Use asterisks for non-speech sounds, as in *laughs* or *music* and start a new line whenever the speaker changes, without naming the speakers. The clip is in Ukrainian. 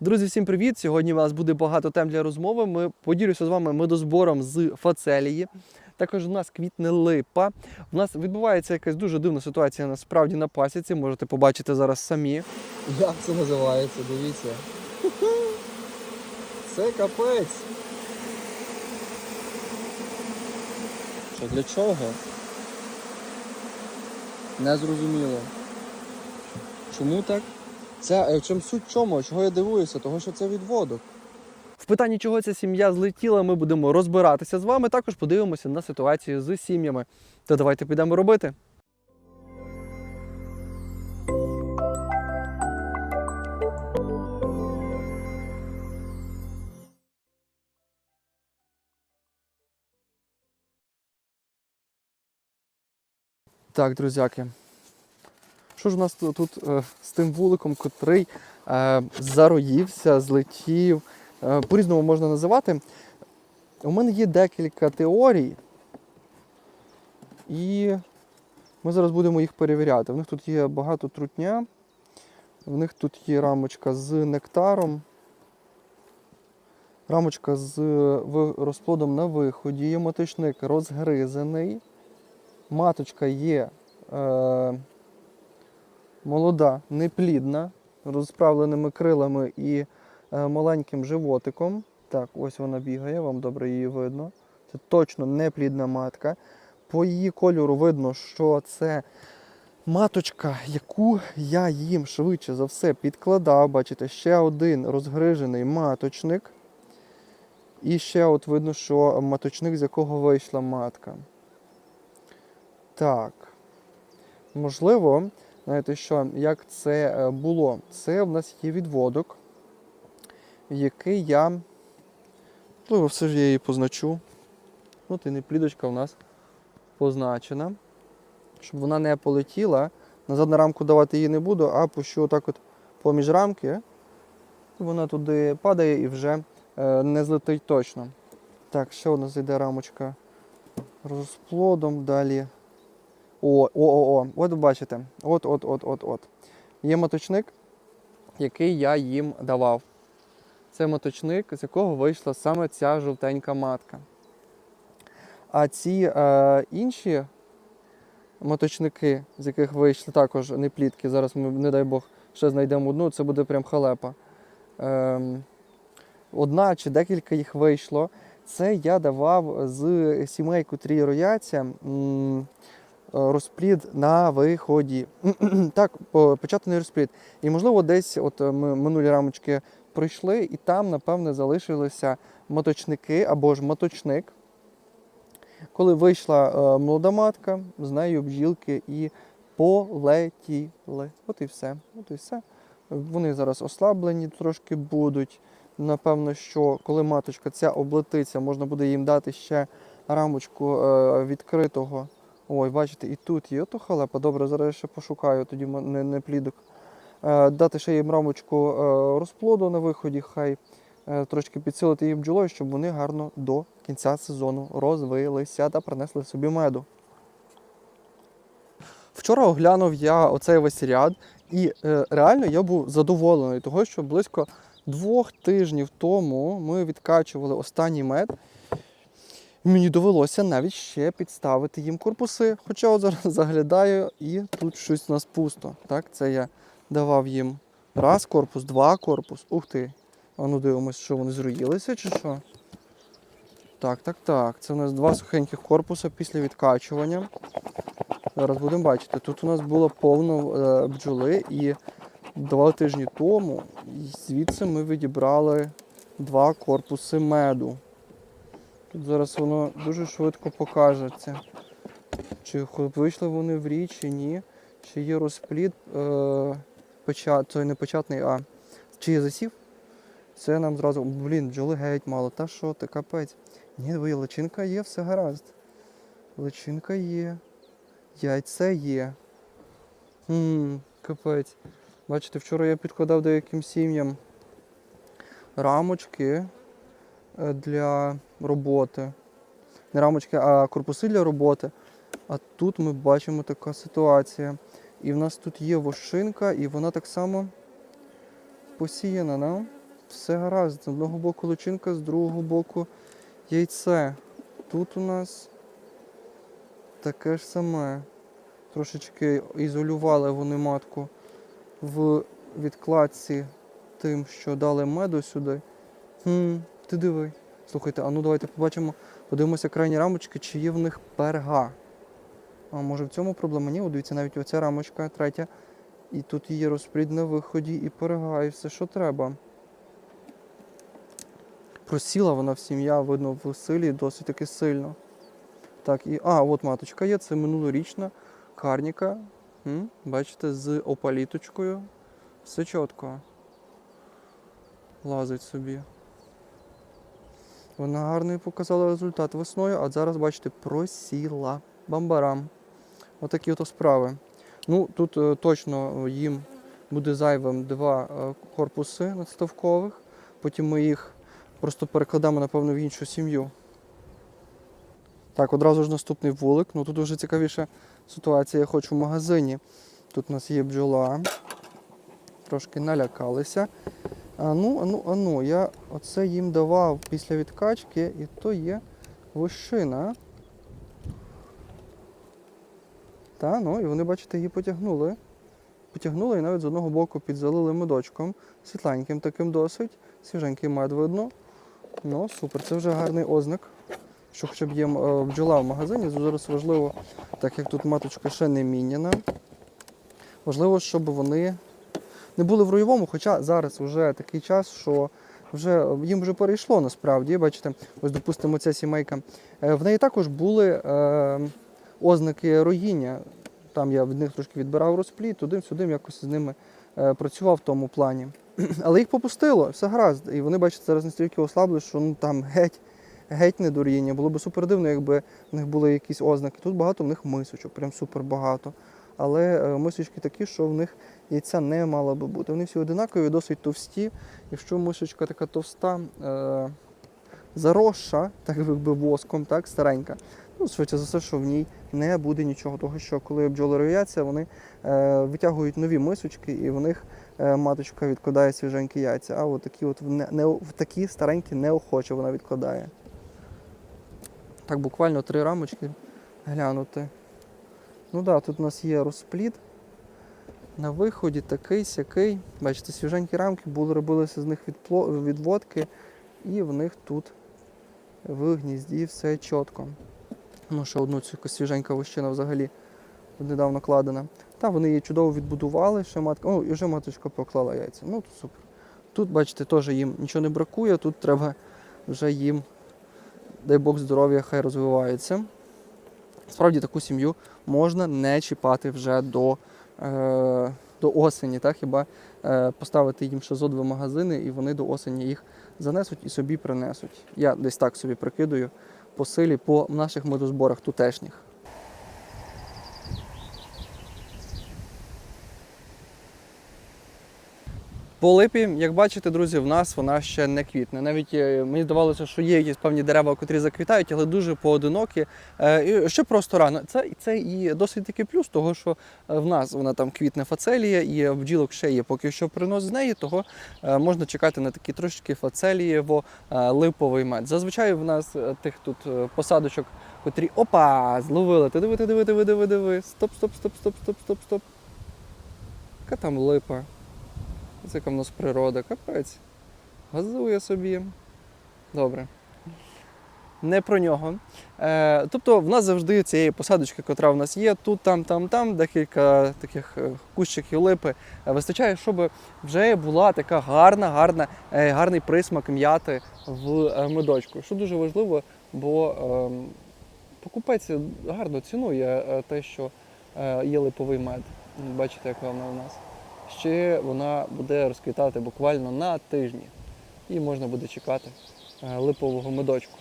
Друзі, всім привіт! Сьогодні у нас буде багато тем для розмови. Ми поділюся з вами медозбором з фацелії. Також у нас квітне липа. У нас відбувається якась дуже дивна ситуація насправді на пасіці. Можете побачити зараз самі. Як це називається? Дивіться. Це капець. Що для чого? Не зрозуміло. Чому так? Це е, в чому суть чому? Чого я дивуюся? Того, що це відводок. В питанні, чого ця сім'я злетіла, ми будемо розбиратися з вами. Також подивимося на ситуацію з сім'ями. То давайте підемо робити. Так, друзяки. Що ж у нас тут, е, з тим вуликом, котрий е, зароївся, злетів, е, по-різному можна називати. У мене є декілька теорій, і ми зараз будемо їх перевіряти. В них тут є багато трутня, в них тут є рамочка з нектаром, рамочка з розплодом на виході, є мотичник розгризаний, маточка є. Молода, неплідна, розправленими крилами і е, маленьким животиком. Так, ось вона бігає, вам добре її видно. Це точно неплідна матка. По її кольору видно, що це маточка, яку я їм швидше за все підкладав. Бачите, ще один розгрижений маточник. І ще от видно, що маточник, з якого вийшла матка. Так. Можливо, Знаєте що, як це е, було? Це в нас є відводок, який я. Можливо, все ж я її позначу. От і не плідочка в нас позначена. Щоб вона не полетіла. Назад на рамку давати її не буду, а пущу отак от поміж рамки. Вона туди падає і вже е, не злетить точно. Так, ще у нас йде рамочка розплодом далі. О, о, о, о, от бачите, от, от, от, от, от. Є моточник, який я їм давав. Це моточник, з якого вийшла саме ця жовтенька матка. А ці е, інші моточники, з яких вийшли також не плітки, зараз ми, не дай Бог, ще знайдемо одну, це буде прям халепа. Ем, одна чи декілька їх вийшло. Це я давав з сімей, котрі рояться. Розплід на виході. *clears throat* так, по- початний розплід. І можливо, десь от е, ми минулі рамочки пройшли, і там, напевне, залишилися моточники або ж моточник. Коли вийшла е, молода матка, з нею бджілки і полетіли. От і все. От і все. Вони зараз ослаблені трошки будуть. Напевно, що коли маточка ця облетиться, можна буде їм дати ще рамочку е, відкритого Ой, бачите, і тут є ото халепа. Добре, зараз я ще пошукаю, тоді не, не плідок. Е, дати ще їм рамочку е, розплоду на виході, хай е, трошки підсилити їм бджолою, щоб вони гарно до кінця сезону розвилися та принесли собі меду. Вчора оглянув я оцей весь ряд, і реально я був задоволений, того, що близько двох тижнів тому ми відкачували останній мед. Мені довелося навіть ще підставити їм корпуси. Хоча от зараз *laughs* заглядаю і тут щось у нас пусто. Так, це я давав їм раз корпус, два корпус. Ух ти. А ну дивимось, що вони зруїлися чи що. Так, так, так. Це у нас два сухеньких корпуса після відкачування. Зараз будемо бачити. Тут у нас було повно е, бджоли і два тижні тому звідси ми відібрали два корпуси меду. Тут зараз воно дуже швидко покажеться. Чи вийшли вони в річ, чи ні. Чи є розплід е, почат, той не початний, а чи є засів. Це нам зразу. Блін, бджоли геть мало. Та що ти, капець. Ні, ви, личинка є, все гаразд. Личинка є. Яйце є. Хм, капець. Бачите, вчора я підкладав деяким сім'ям рамочки для роботи. Не рамочки, а корпуси для роботи. А тут ми бачимо така ситуація. І в нас тут є вошинка, і вона так само посіяна. Да? все гаразд. З одного боку личинка, з другого боку яйце. Тут у нас таке ж саме. Трошечки ізолювали вони матку в відкладці тим, що дали меду сюди. Хм, ти диви. Слухайте, а ну давайте побачимо, подивимося крайні рамочки, чи є в них перга. А може в цьому проблема? Ні, дивіться, навіть оця рамочка, третя. І тут є розплід на виході, і перга, і все, що треба. Просіла вона в сім'я, видно, в силі досить таки сильно. Так, і. А, от маточка є, це минулорічна карніка. М, Бачите, з опаліточкою. Все чітко. Лазить собі. Вона гарний показала результат весною, а зараз, бачите, просіла. Бамбарам. Отакі ото справи. Ну, тут е, точно їм буде зайвим два е, корпуси надставкових. Потім ми їх просто перекладемо, напевно, в іншу сім'ю. Так, одразу ж наступний вулик. Ну тут вже цікавіша ситуація. Я хочу в магазині. Тут у нас є бджола. Трошки налякалися. А ну, а ну, а ну, я оце їм давав після відкачки, і то є вишина. Та, ну, і вони, бачите, її потягнули. Потягнули і навіть з одного боку підзалили медочком. Світленьким таким досить. Свіженький мед видно. Ну, супер, це вже гарний ознак. Що хоча б є е, бджола в магазині, зараз важливо, так як тут маточка ще не міняна. Важливо, щоб вони не були в роєвому, хоча зараз вже такий час, що вже їм вже перейшло насправді. Бачите, ось допустимо, ця сімейка. Е, В неї також були е, ознаки роїння. Там я від них трошки відбирав розплід, туди-сюди якось з ними е, працював в тому плані. *clears throat* Але їх попустило, все гаразд. І вони, бачите, зараз настільки ослабли, що ну там геть, геть не дуріння. Було б супер дивно, якби в них були якісь ознаки. Тут багато в них мисочок, прям супер багато. Але е, мисочки такі, що в них яйця не мало би бути. Вони всі одинакові, досить товсті. Якщо мишечка така товста, е, заросша, так якби воском, так, старенька, ну, швидше за все, що в ній не буде нічого. Того, що коли бджоли рояться, вони е, витягують нові мисочки, і в них е, маточка відкладає свіженькі яйця. А от такі от не, не, в такі старенькі неохоче вона відкладає. Так, буквально три рамочки глянути. Ну да, тут у нас є розплід. На виході такий сякий. Бачите, свіженькі рамки були, робилися з них відводки, і в них тут в гнізді все чітко. Ну, ще одну цю свіженька вощина взагалі недавно кладена. Та вони її чудово відбудували, ще матка. О, і вже маточка поклала яйця. Ну, то супер. Тут, бачите, теж їм нічого не бракує, тут треба вже їм, дай Бог здоров'я, хай розвиваються. Справді таку сім'ю можна не чіпати вже до, е, до осені, так? хіба е, поставити їм ще зо два магазини, і вони до осені їх занесуть і собі принесуть. Я десь так собі прикидую по силі по наших медозборах тутешніх. По липі, як бачите, друзі, в нас вона ще не квітне. Навіть е, мені здавалося, що є якісь певні дерева, котрі заквітають, але дуже поодинокі. Е, і Ще просто рано. Це, це і досить такий плюс, того що е, в нас вона там квітне фацелія, і бджілок ще є поки що принос з неї, того можна чекати на такі трошки фацелієво липовий мед. Зазвичай в нас тих тут посадочок, котрі опа, зловили. Ти диви, ти диви, диви, диви, диви. Стоп, стоп, стоп, стоп, стоп, стоп, стоп. Яка там липа? Це яка в нас природа, капець. Газує собі. Добре. Не про нього. Е, тобто в нас завжди цієї посадочки, котра в нас є, тут, там, там, там, декілька таких е, кущиків липи. е, Вистачає, щоб вже була така гарна, гарна, е, гарний присмак м'яти в медочку. Що дуже важливо, бо е, покупець гарно цінує те, що є липовий мед. Бачите, яка вона у нас ще вона буде розквітати буквально на тижні. І можна буде чекати е, липового медочку.